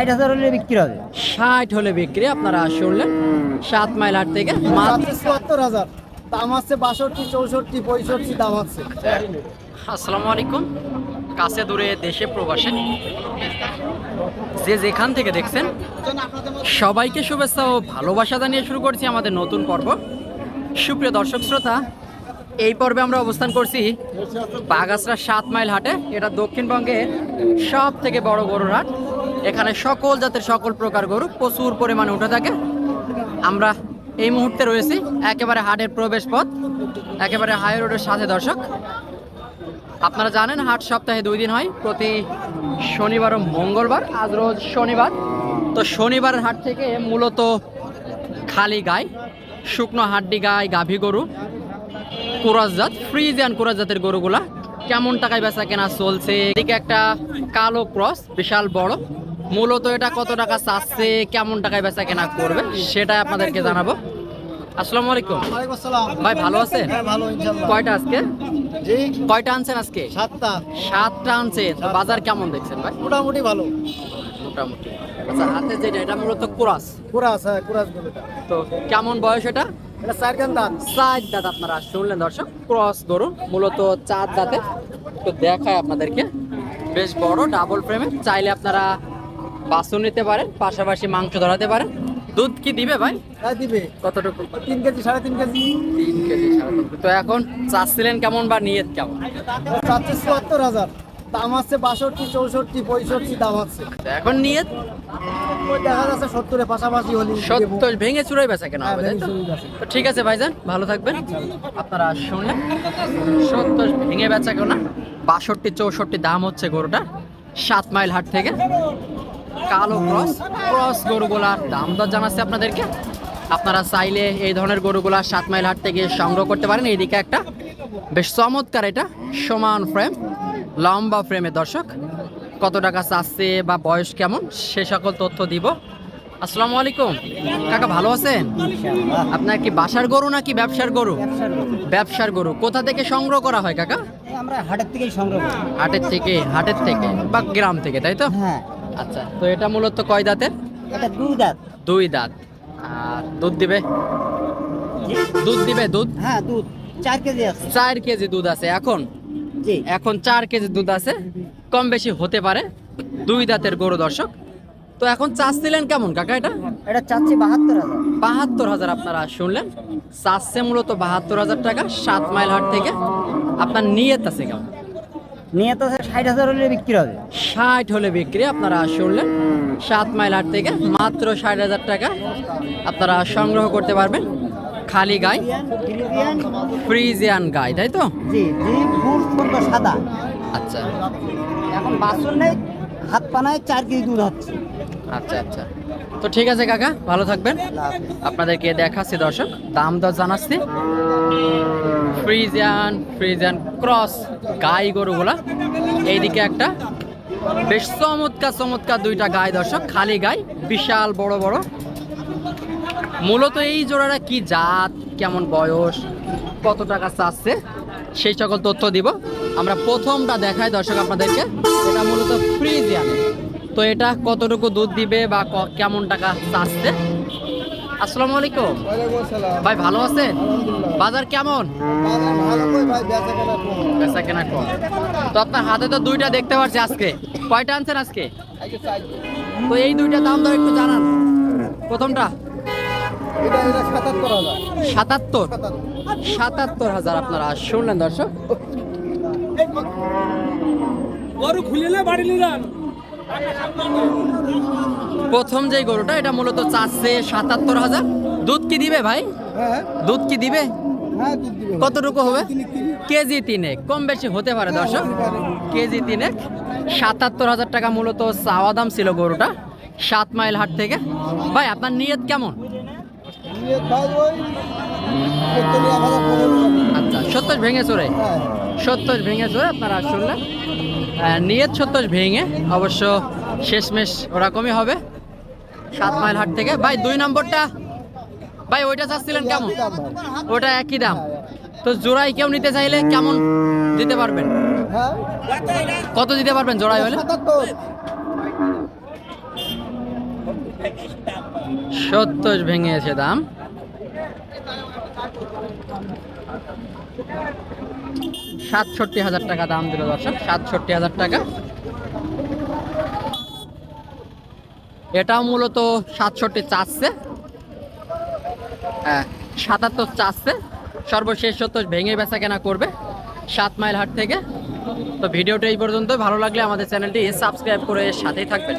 ষাট হাজার হলে বিক্রি হবে। ষাট হলে বিক্রি আপনারা শুনলেন সাত মাইল হাট থেকে মাত্র চুয়াত্তর হাজার। দাম আছে বাষট্টি চৌষট্টি পঁয়ষট্টি দাম আছে। আসসালামু আলাইকুম। কাছে দূরে দেশে প্রবাসে। যে যেখান থেকে দেখছেন সবাইকে শুভেচ্ছা ও ভালোবাসা জানিয়ে শুরু করছি আমাদের নতুন পর্ব। সুপ্রিয় দর্শক শ্রোতা এই পর্বে আমরা অবস্থান করছি বাগাসরা সাত মাইল হাটে। এটা দক্ষিণবঙ্গের সব থেকে বড় গরুর হাট। এখানে সকল জাতের সকল প্রকার গরু প্রচুর পরিমাণে উঠে থাকে। আমরা এই মুহূর্তে রয়েছি একেবারে হাটের প্রবেশ পথ, একেবারে হাই রোডের সাথে দর্শক। আপনারা জানেন হাট সপ্তাহে দুই দিন হয়, প্রতি শনিবার ও মঙ্গলবার, আজ রোজ শনিবার। তো শনিবারের হাট থেকে মূলত খালি গাই, শুকনো হাড্ডি গাই, গাভী গরু, কোরাস জাত অ্যান্ড কোরাস জাতের গরুগুলা কেমন টাকায় বেচা কেনা চলছে? এদিকে একটা কালো ক্রস, বিশাল বড়। মূলত এটা কত টাকা চাচ্ছে কেমন টাকায় বেচা কেনা করবে সেটাই আপনাদেরকে জানাব। আসসালামু আলাইকুম। আসসালাম। ভাই ভালো আছেন? কয়টা আজকে? কয়টা আনছেন আজকে? সাতটা। সাতটা আনছেন। তো বাজার কেমন দেখছেন ভাই? মোটামুটি ভালো। মোটামুটি। আচ্ছা হাতে যেটা এটা মূলত কোরাস। কুরাস হ্যাঁ কুরাস তো কেমন বয়স এটা? এটা চার দাঁত। চার দাঁত আপনারা শুনলেন দর্শক। ক্রস গরু মূলত চার দাঁতে। তো দেখায় আপনাদেরকে। বেশ বড় ডাবল ফ্রেমে চাইলে আপনারা বাসন নিতে পারেন পাশাপাশি মাংস ধরাতে পারেন। দুধ কি দিবে ভাই? হ্যাঁ দিবে। কতটুকু? তিন কেজি সাড়ে তিন কেজি। তিন কেজি সাড়ে তিন তো এখন চাচ্ছিলেন কেমন বা নিয়ত কেমন? চাচ্ছে চুয়াত্তর হাজার। দাম আছে বাষট্টি চৌষট্টি পঁয়ষট্টি দাম আছে। এখন ওই দেখা যাচ্ছে সত্তরের পাশাপাশি হলি সত্তর ভেঙে চুরাই বেচা কেন হ্যাঁ, হবে। তো? ঠিক আছে ভাইজান ভালো থাকবেন। আপনারা শুনলেন সত্তর ভেঙে বেচা কেন বাষট্টি চৌষট্টি দাম হচ্ছে গরুটা সাত মাইল হাট থেকে। কালো ক্রস ক্রস গরুগুলার দাম দর জানাচ্ছে আপনাদেরকে। আপনারা চাইলে এই ধরনের গরুগুলা সাত মাইল হাট থেকে সংগ্রহ করতে পারেন। এইদিকে একটা বেশ চমৎকার এটা সমান ফ্রেম লম্বা ফ্রেমের দর্শক। কত টাকা চাচ্ছে বা বয়স কেমন সে সকল তথ্য দিব। আসসালামু আলাইকুম। কাকা ভালো আছেন? আপনার কি বাসার গরু নাকি ব্যবসার গরু? ব্যবসার গরু। কোথা থেকে সংগ্রহ করা হয় কাকা? আমরা হাটের থেকেই সংগ্রহ হাটের থেকে হাটের থেকে বা গ্রাম থেকে তাই তো? হ্যাঁ। আচ্ছা তো এটা মূলত কয় দাঁতের? এটা দুই দাঁত। দুই দাঁত। আর দুধ দিবে? দুধ দিবে দুধ? হ্যাঁ দুধ। চার কেজি আছে। চার কেজি দুধ আছে এখন? এখন চার কেজি দুধ আছে কম বেশি হতে পারে দুই দাঁতের গরু দর্শক। তো এখন চাচ্ছিলেন কেমন কাকা এটা? এটা চাচ্ছি বাহাত্তর হাজার। বাহাত্তর হাজার আপনারা শুনলেন। চাচ্ছে মূলত বাহাত্তর হাজার টাকা সাত মাইল হাট থেকে। আপনার নিয়ত আছে কেমন? নিয়ে তো ষাট হাজার হলে বিক্রি হবে। ষাট হলে বিক্রি আপনারা শুনলেন। সাত মাইল হাট থেকে মাত্র ষাট হাজার টাকা আপনারা সংগ্রহ করতে পারবেন। খালি গাই ফ্রিজিয়ান গাই তাই তো? জি জি ফুল ছোট সাদা। আচ্ছা। এখন বাসন নেই হাত পানায় চার কেজি দুধ হচ্ছে। আচ্ছা আচ্ছা। তো ঠিক আছে, কাকা, ভালো থাকবেন। আপনাদেরকে দেখাচ্ছি, দর্শক, দাম দর জানাচ্ছি। ফ্রিজিয়ান ফ্রিজিয়ান ক্রস গাই গরুগুলা। এইদিকে একটা বেশ চমৎকার চমৎকার দুইটা গাই, দর্শক, খালি গাই, বিশাল বড় বড়। মূলত এই জোড়াটা কি জাত, কেমন বয়স, কত টাকা চাচ্ছে, সেই সকল তথ্য দিব। আমরা প্রথমটা দেখাই, দর্শক, আপনাদেরকে। এটা মূলত ফ্রিজিয়ান। তো এটা কতটুকু দুধ দিবে বা কেমন টাকা চাচ্ছে? আসসালামু আলাইকুম। ভাই ভালো আছেন? বাজার কেমন? বেচা কেনা কম। তো আপনার হাতে তো দুইটা দেখতে পাচ্ছি আজকে। কয়টা আনছেন আজকে? তো এই দুইটা দাম দর একটু জানান। প্রথমটা। সাতাত্তর সাতাত্তর? হাজার আপনারা শুনলেন দর্শক। গরু বাড়ি নিলাম প্রথম যে গরুটা এটা মূলত চাচ্ছে সাতাত্তর হাজার। দুধ কি দিবে ভাই? হ্যাঁ দুধ কি দিবে? হ্যাঁ কতটুকু হবে? কেজি তিনেক। কম বেশি হতে পারে দর্শক। কেজি তিনেক। সাতাত্তর হাজার টাকা মূলত চাওয়া দাম ছিল গরুটা সাত মাইল হাট থেকে। ভাই আপনার নিয়ত কেমন? সত্তর সত্তর ভেঙে চড়ে সত্তর ভেঙে চড়ে আপনারা আহ, নিয়ত সত্তর ভেঙে অবশ্য শেষমেশ ওরকমই হবে। সাত মাইল হাট থেকে। ভাই দুই নম্বরটা ভাই ওইটা চাচ্ছিলেন কেমন। ওটা একই দাম। তো জোড়াই কেউ নিতে চাইলে কেমন দিতে পারবেন? কত দিতে পারবেন জোড়াই হলে? সাতাত্তর ভেঙে ভেঙেছে দাম। সাতষট্টি হাজার টাকা দাম দিল দর্শক, সাতষট্টি হাজার টাকা। এটাও মূলত সাতষট্টি চাচ্ছে। হ্যাঁ সাতাত্তর চাচ্ছে। সর্বশেষ সত্তর ভেঙে বেচা কেনা করবে সাত মাইল হাট থেকে। তো ভিডিওটা এই পর্যন্ত ভালো লাগলে আমাদের চ্যানেলটি সাবস্ক্রাইব করে সাথেই থাকবেন।